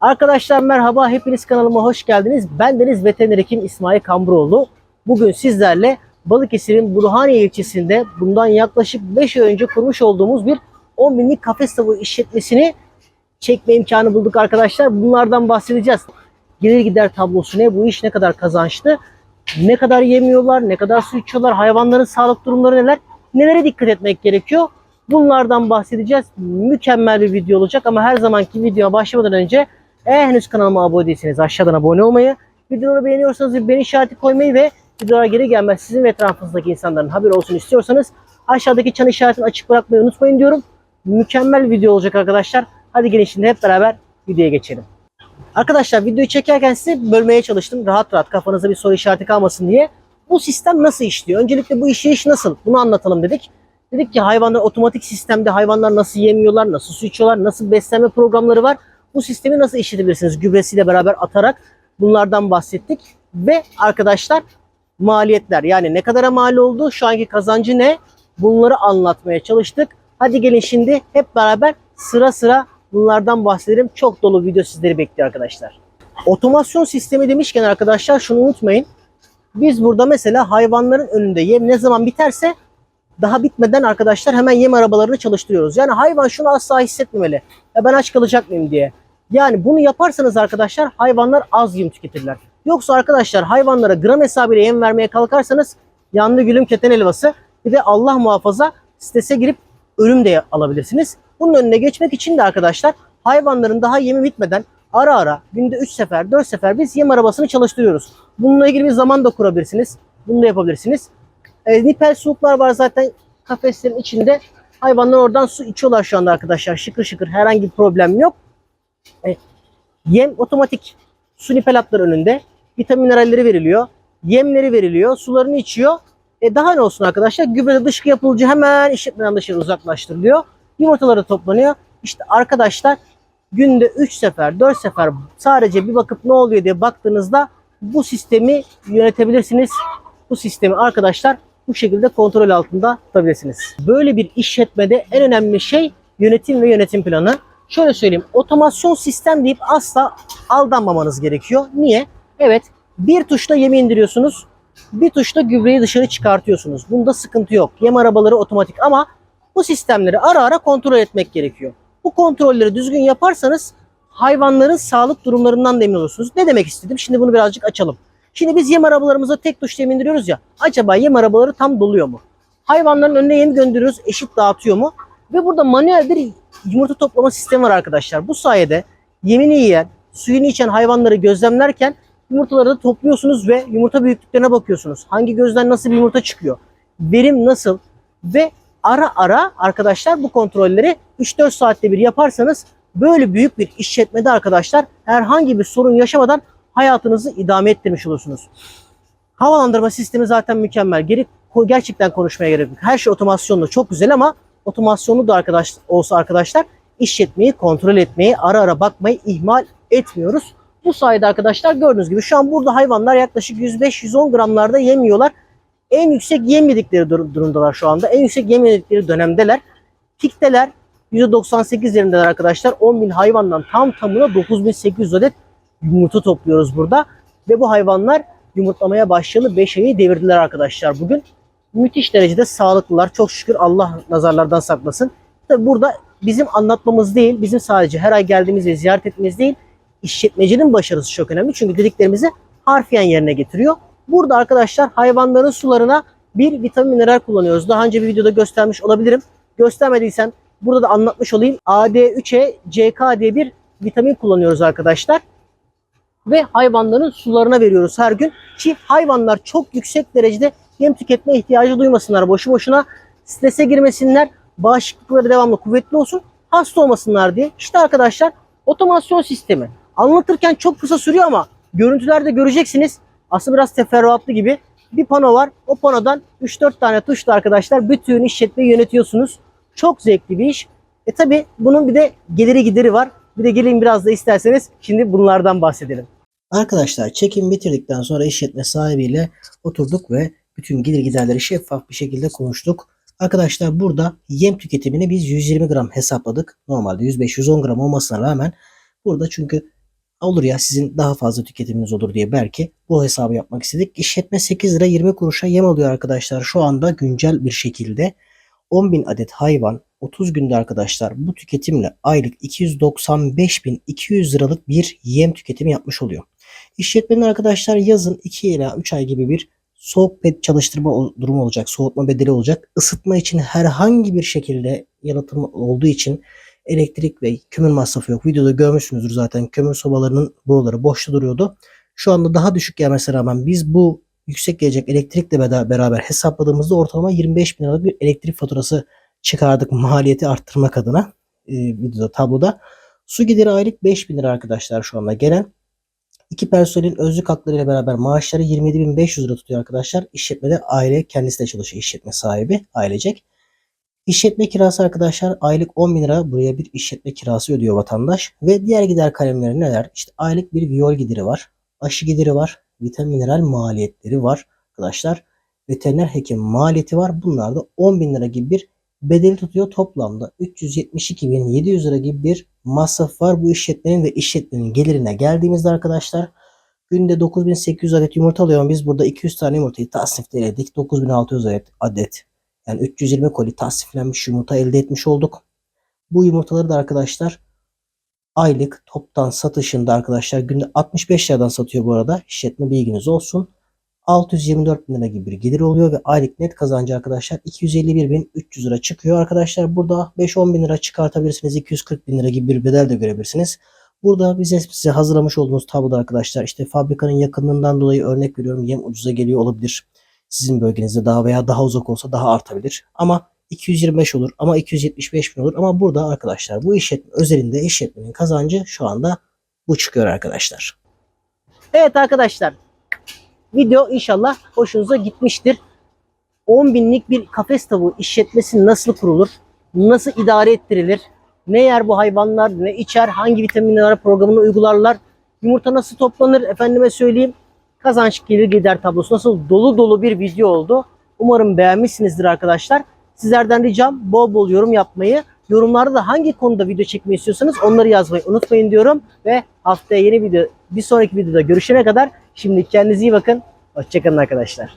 Arkadaşlar merhaba, hepiniz kanalıma hoş geldiniz. Ben Deniz Veteriner Hekim İsmail Kamburoğlu. Bugün sizlerle Balıkesir'in Burhaniye ilçesinde bundan yaklaşık 5 ay önce kurmuş olduğumuz bir 10 binlik kafes tavuğu işletmesini çekme imkanı bulduk arkadaşlar. Bunlardan bahsedeceğiz. Gelir gider tablosu ne, bu iş ne kadar kazançlı, ne kadar yemiyorlar, ne kadar su içiyorlar, hayvanların sağlık durumları neler, nelere dikkat etmek gerekiyor. Bunlardan bahsedeceğiz. Mükemmel bir video olacak ama her zamanki videoya başlamadan önce eğer henüz kanalıma abone değilseniz aşağıdan abone olmayı, videoları beğeniyorsanız bir beğeni işareti koymayı ve videolara geri gelmez sizin ve etrafınızdaki insanların haberi olsun istiyorsanız aşağıdaki çan işaretini açık bırakmayı unutmayın diyorum. Mükemmel bir video olacak arkadaşlar. Hadi gelin şimdi hep beraber videoya geçelim. Arkadaşlar videoyu çekerken size bölmeye çalıştım. Rahat rahat kafanıza bir soru işareti kalmasın diye. Bu sistem nasıl işliyor? Öncelikle bu işleyiş nasıl? Bunu anlatalım dedik. Dedik ki hayvanlar otomatik sistemde hayvanlar nasıl yemiyorlar, nasıl su içiyorlar, nasıl beslenme programları var. Bu sistemi nasıl işletebilirsiniz gübresiyle beraber atarak bunlardan bahsettik. Ve arkadaşlar maliyetler yani ne kadara mal oldu, şu anki kazancı ne bunları anlatmaya çalıştık. Hadi gelin şimdi hep beraber sıra sıra bunlardan bahsedelim. Çok dolu video sizleri bekliyor arkadaşlar. Otomasyon sistemi demişken arkadaşlar şunu unutmayın. Biz burada mesela hayvanların önünde yem ne zaman biterse daha bitmeden arkadaşlar hemen yem arabalarını çalıştırıyoruz. Yani hayvan şunu asla hissetmemeli. Ya ben aç kalacak mıyım diye. Yani bunu yaparsanız arkadaşlar hayvanlar az yem tüketirler. Yoksa arkadaşlar hayvanlara gram hesabıyla yem vermeye kalkarsanız yandı gülüm keten helvası. Bir de Allah muhafaza strese girip ölüm de alabilirsiniz. Bunun önüne geçmek için de arkadaşlar hayvanların daha yemi bitmeden ara ara günde 3 sefer 4 sefer biz yem arabasını çalıştırıyoruz. Bununla ilgili bir zaman da kurabilirsiniz. Bunu da yapabilirsiniz. E, nipel suluklar var zaten kafeslerin içinde. Hayvanlar oradan su içiyorlar şu anda arkadaşlar. Şıkır şıkır herhangi bir problem yok. E, yem otomatik su nipel hatları önünde. Vitamin mineralleri veriliyor. Yemleri veriliyor. Sularını içiyor. E daha ne olsun arkadaşlar? Gübre dışkı yapılıcı hemen işletmeden dışarı uzaklaştırılıyor. Yumurtaları toplanıyor. İşte arkadaşlar günde 3 sefer 4 sefer sadece bir bakıp ne oluyor diye baktığınızda bu sistemi yönetebilirsiniz. Bu sistemi arkadaşlar bu şekilde kontrol altında tutabilirsiniz. Böyle bir işletmede en önemli şey yönetim ve yönetim planı. Şöyle söyleyeyim otomasyon sistem deyip asla aldanmamanız gerekiyor. Niye? Evet bir tuşla yemi indiriyorsunuz. Bir tuşla gübreyi dışarı çıkartıyorsunuz. Bunda sıkıntı yok. Yem arabaları otomatik ama bu sistemleri ara ara kontrol etmek gerekiyor. Bu kontrolleri düzgün yaparsanız hayvanların sağlık durumlarından da emin olursunuz. Ne demek istedim? Şimdi bunu birazcık açalım. Şimdi biz yem arabalarımıza tek tuşla yem indiriyoruz ya. Acaba yem arabaları tam doluyor mu? Hayvanların önüne yem gönderiyoruz. Eşit dağıtıyor mu? Ve burada manuel bir yumurta toplama sistemi var arkadaşlar. Bu sayede yemini yiyen, suyunu içen hayvanları gözlemlerken yumurtaları da topluyorsunuz ve yumurta büyüklüklerine bakıyorsunuz. Hangi gözden nasıl bir yumurta çıkıyor? Verim nasıl? Ve ara ara arkadaşlar bu kontrolleri 3-4 saatte bir yaparsanız böyle büyük bir işletmede arkadaşlar herhangi bir sorun yaşamadan hayatınızı idame ettirmiş olursunuz. Havalandırma sistemi zaten mükemmel. Geri gerçekten konuşmaya gerek yok. Her şey otomasyonlu çok güzel ama otomasyonlu da arkadaş olsa arkadaşlar işletmeyi kontrol etmeyi, ara ara bakmayı ihmal etmiyoruz. Bu sayede arkadaşlar gördüğünüz gibi şu an burada hayvanlar yaklaşık 105-110 gramlarda yemiyorlar. En yüksek yemedikleri dur- durumdalar şu anda. En yüksek yemedikleri dönemdeler. Pikteler %98 yerindeler arkadaşlar. 10 bin hayvandan tam tamına 9800 adet yumurta topluyoruz burada. Ve bu hayvanlar yumurtlamaya başlayalı 5 ayı devirdiler arkadaşlar bugün. Müthiş derecede sağlıklılar. Çok şükür Allah nazarlardan saklasın. Tabi burada bizim anlatmamız değil, bizim sadece her ay geldiğimiz ve ziyaret etmemiz değil, işletmecinin başarısı çok önemli. Çünkü dediklerimizi harfiyen yerine getiriyor. Burada arkadaşlar hayvanların sularına bir vitamin mineral kullanıyoruz. Daha önce bir videoda göstermiş olabilirim. Göstermediysem burada da anlatmış olayım. AD3'e CK diye bir vitamin kullanıyoruz arkadaşlar. Ve hayvanların sularına veriyoruz her gün. Ki hayvanlar çok yüksek derecede yem tüketme ihtiyacı duymasınlar. Boşu boşuna strese girmesinler. Bağışıklıkları devamlı kuvvetli olsun. Hasta olmasınlar diye. İşte arkadaşlar otomasyon sistemi. Anlatırken çok kısa sürüyor ama görüntülerde göreceksiniz. Aslında biraz teferruatlı gibi. Bir pano var. O panodan 3-4 tane tuşla arkadaşlar bütün işletmeyi yönetiyorsunuz. Çok zevkli bir iş. E tabi bunun bir de geliri gideri var. Bir de gelin biraz da isterseniz şimdi bunlardan bahsedelim. Arkadaşlar çekim bitirdikten sonra işletme sahibiyle oturduk ve bütün gelir giderleri şeffaf bir şekilde konuştuk. Arkadaşlar burada yem tüketimini biz 120 gram hesapladık. Normalde 105-110 gram olmasına rağmen burada çünkü olur ya sizin daha fazla tüketiminiz olur diye belki bu hesabı yapmak istedik. İşletme 8 lira 20 kuruşa yem alıyor arkadaşlar. Şu anda güncel bir şekilde 10.000 adet hayvan 30 günde arkadaşlar bu tüketimle aylık 295.200 liralık bir yem tüketimi yapmış oluyor. İşletmenin arkadaşlar yazın 2 ila 3 ay gibi bir soğuk bed çalıştırma durumu olacak. Soğutma bedeli olacak. Isıtma için herhangi bir şekilde yalıtım olduğu için elektrik ve kömür masrafı yok. Videoda görmüşsünüzdür zaten kömür sobalarının boruları boşta duruyordu. Şu anda daha düşük gelmesine rağmen biz bu yüksek gelecek elektrikle beraber hesapladığımızda ortalama 25 bin liralık bir elektrik faturası çıkardık maliyeti arttırmak adına e, videoda tabloda. Su gideri aylık 5 bin lira arkadaşlar şu anda gelen. İki personelin özlük haklarıyla beraber maaşları 27.500 lira tutuyor arkadaşlar. İşletmede aile kendisi de çalışıyor işletme sahibi ailecek. İşletme kirası arkadaşlar aylık 10 bin lira buraya bir işletme kirası ödüyor vatandaş. Ve diğer gider kalemleri neler? İşte aylık bir viyol gideri var. Aşı gideri var. Vitamin mineral maliyetleri var arkadaşlar. Veteriner hekim maliyeti var. Bunlar da 10 bin lira gibi bir bedeli tutuyor. Toplamda 372.700 lira gibi bir masraf var bu işletmenin ve işletmenin gelirine geldiğimizde arkadaşlar günde 9800 adet yumurta alıyorum. Biz burada 200 tane yumurtayı tasnifledik. 9600 adet, adet yani 320 koli tasniflenmiş yumurta elde etmiş olduk. Bu yumurtaları da arkadaşlar aylık toptan satışında arkadaşlar günde 65 liradan satıyor bu arada. İşletme bilginiz olsun. 624 bin lira gibi bir gelir oluyor ve aylık net kazancı arkadaşlar 251.300 lira çıkıyor. Arkadaşlar burada 5-10 bin lira çıkartabilirsiniz. 240 bin lira gibi bir bedel de görebilirsiniz. Burada bize size hazırlamış olduğumuz tabloda arkadaşlar işte fabrikanın yakınlığından dolayı örnek veriyorum yem ucuza geliyor olabilir. Sizin bölgenizde daha veya daha uzak olsa daha artabilir. Ama 225 olur ama 275 bin olur. Ama burada arkadaşlar bu işletme özelinde işletmenin kazancı şu anda bu çıkıyor arkadaşlar. Evet arkadaşlar video inşallah hoşunuza gitmiştir. 10 binlik bir kafes tavuğu işletmesi nasıl kurulur? Nasıl idare ettirilir? Ne yer bu hayvanlar? Ne içer? Hangi vitaminler programını uygularlar? Yumurta nasıl toplanır? Efendime söyleyeyim. Kazanç gelir gider tablosu nasıl dolu dolu bir video oldu. Umarım beğenmişsinizdir arkadaşlar. Sizlerden ricam bol bol yorum yapmayı. Yorumlarda da hangi konuda video çekmeyi istiyorsanız onları yazmayı unutmayın diyorum. Ve haftaya yeni video bir sonraki videoda görüşene kadar şimdi kendinize iyi bakın. Hoşçakalın arkadaşlar.